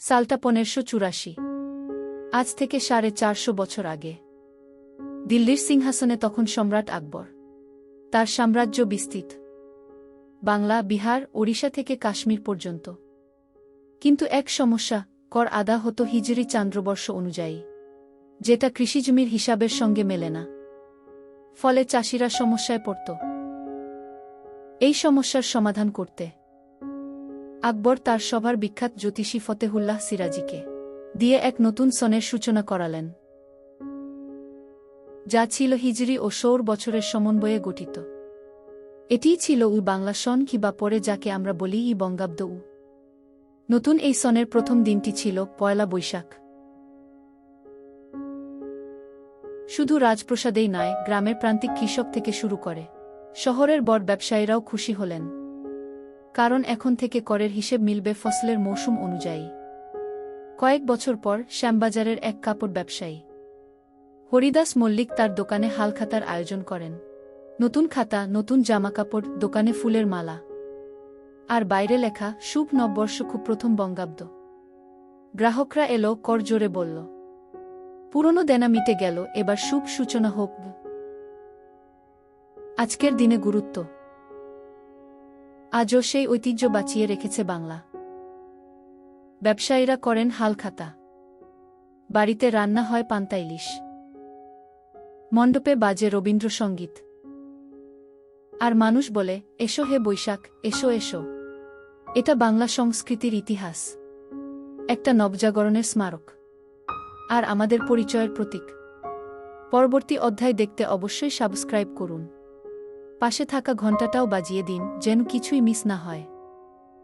সালটা পনেরোশো চুরাশি। আজ থেকে সাড়ে চারশো বছর আগে। দিল্লির সিংহাসনে তখন সম্রাট আকবর। তার সাম্রাজ্য বিস্তৃত। বাংলা, বিহার, ওড়িশা থেকে কাশ্মীর পর্যন্ত। কিন্তু এক সমস্যা, কর আদা হতো হিজরি চান্দ্রবর্ষ অনুযায়ী। যেটা কৃষিজমির হিসাবের সঙ্গে মেলে না। ফলে চাষিরা সমস্যায় পড়ত। এই সমস্যার সমাধান করতে আকবর তার সভার বিখ্যাত জ্যোতিষী ফতেহুল্লাহ সিরাজিকে দিয়ে এক নতুন সনের সূচনা করালেন। যা ছিল হিজরি ও সৌর বছরের সমন্বয়ে গঠিত। এটিই ছিল উই বাংলা সন কিবা পরে যাকে আমরা বলি ই বঙ্গাব্দ উ। নতুন এই সনের প্রথম দিনটি ছিল পয়লা বৈশাখ। শুধু রাজপ্রসাদেই নয়, গ্রামের প্রান্তিক কৃষক থেকে শুরু করে শহরের বড় ব্যবসায়ীরাও খুশি হলেন। কারণ এখন থেকে করের হিসেব মিলবে ফসলের মৌসুম অনুযায়ী। কয়েক বছর পর শ্যামবাজারের এক কাপড় ব্যবসায়ী হরিদাস মল্লিক তার দোকানে হালখাতার আয়োজন করেন। নতুন খাতা, নতুন জামাকাপড়, দোকানে ফুলের মালা। আর বাইরে লেখা, শুভ নববর্ষ খুব প্রথম বঙ্গাব্দ। গ্রাহকরা এলো, কর জোরে বলল, পুরনো দেনা মিটে গেল, এবার শুভ সূচনা হোক। আজকের দিনে গুরুত্ব। আজও সেই ঐতিহ্য বাঁচিয়ে রেখেছে বাংলা। ব্যবসায়ীরা করেন হালখাতা বাড়িতে রান্না হয় পান্তা ইলিশ। মণ্ডপে বাজে রবীন্দ্রসঙ্গীত। আর মানুষ বলে, এসো হে বৈশাখ, এসো এসো। এটা বাংলা সংস্কৃতির ইতিহাস। একটা নবজাগরণের স্মারক। আর আমাদের পরিচয়ের প্রতীক। পরবর্তী অধ্যায় দেখতে অবশ্যই সাবস্ক্রাইব করুন। পাশে থাকা ঘণ্টাটাও বাজিয়ে দিন যেন কিছুই মিস না হয়।